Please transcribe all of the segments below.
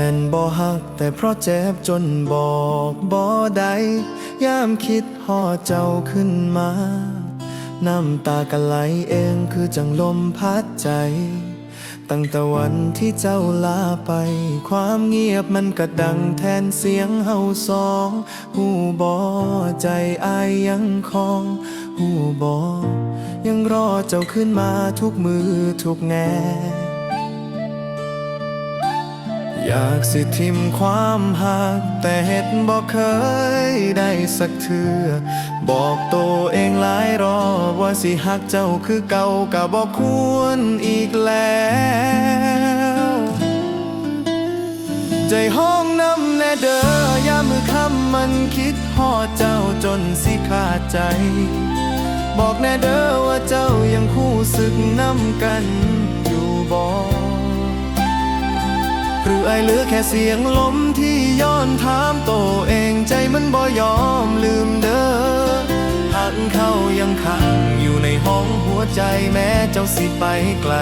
แม่นบ่ฮัก แต่เพราะเจ็บจนบอกบ่ได้ยามคิดฮอเจ้าขึ้นมา น้ำตาก็ไหลเองคือจังลมพัดใจ ตั้งแต่วันที่เจ้าลาไป ความเงียบมันก็ดังแทนเสียงเฮาสองหูบอใจอายยังคองหูบอยังรอเจ้าขึ้นมาทุกมือทุกแง่ อยากสิทิมความหัก แต่เฮ็ดบอกเคยได้สักเทื่อบอกตัวเองหลายรอบว่าสิหักเจ้าคือเก่าก็บอกควรอีกแล้ว ใจห้องน้ำแน่เด้อยามมือค่ำมันคิดฮอดเจ้าจนสิขาดใจ บอกแน่เด้อว่าเจ้ายังคู่สึกน้ำกันอยู่บ่ หรือไอายเหลือแค่เสียงลมที่ย้อนถามโตเองใจมันบ่ยอมลืมเด้อหักเขายังขังอยู่ในห้องหัวใจแม้เจ้าสิไปไกล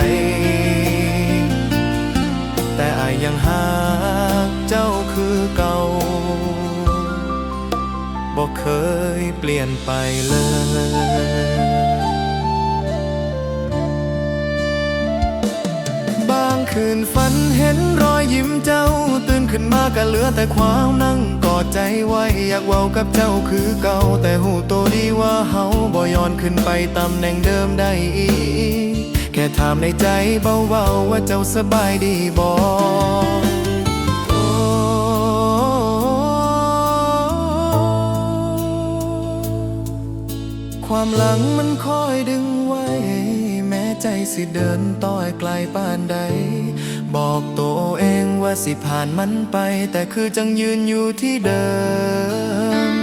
แต่อายยังหักเจ้าคือเก่าบ่เคยเปลี่ยนไปเลย ยิ้มเจ้าตื่นขึ้นมาก็เหลือแต่ความนั่งกอดใจไว้อยากเว้ากับเจ้าคือเก่า แต่หูโตดีว่าเฮาบ่ย้อนขึ้นไปตำแหน่งเดิมได้อีกแค่ถามในใจเบาๆว่าเจ้าสบายดีบ่โอความหลังมันคอยดึงไว้ แม้ใจสิเดินต่อยไกลป่านใด บอกตัวเองว่าสิผ่านมันไป แต่คือจังยืนอยู่ที่เดิม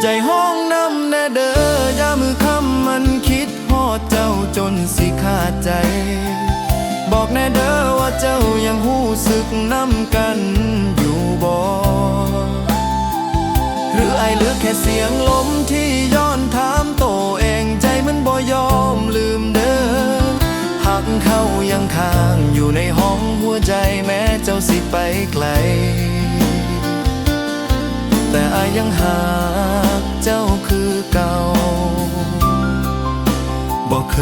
ใจห้องน้ำแน่เด้อยามือคำมันคิดฮอดเจ้าจนสิขาดใจ บอกแน่เด้อว่าเจ้ายังหู้สึกน้ำกันอยู่บ่หรือไอเหลือแค่เสียงลมที่ย้ เขายังค้างอยู่ในห้องหัวใจแม้เจ้าสิไปไกล แต่อายยังหักเจ้าคือเก่าบอกเค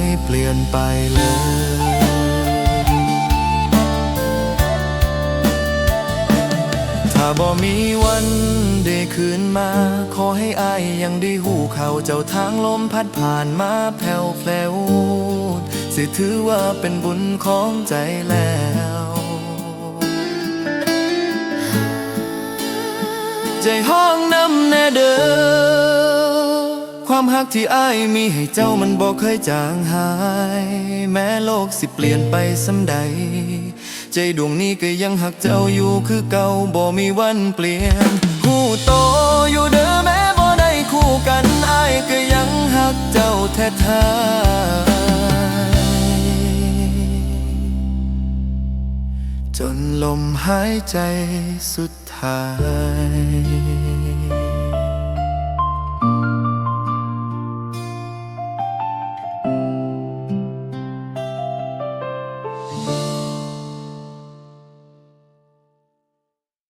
ยเปลี่ยนไปเลยถ้าบ่มีวันได้คืนมา ขอให้อายยังได้หูเขาเจ้าทางลมพัดผ่านมาแผ่วแผลว สิถือว่าเป็นบุญของใจแล้ว ใจห้องน้ำแน่เด้อความหักที่อ้ายมีให้เจ้ามันบอกเคยจางหาย แม้โลกสิเปลี่ยนไปสำใด ใจดวงนี้ก็ยังหักเจ้าอยู่คือเก่าบ่มีวันเปลี่ยน คู่โตอยู่เด้อแม้บ่ได้คู่กันอ้ายก็ยังหักเจ้าแท้ๆ ลมหายใจสุดท้าย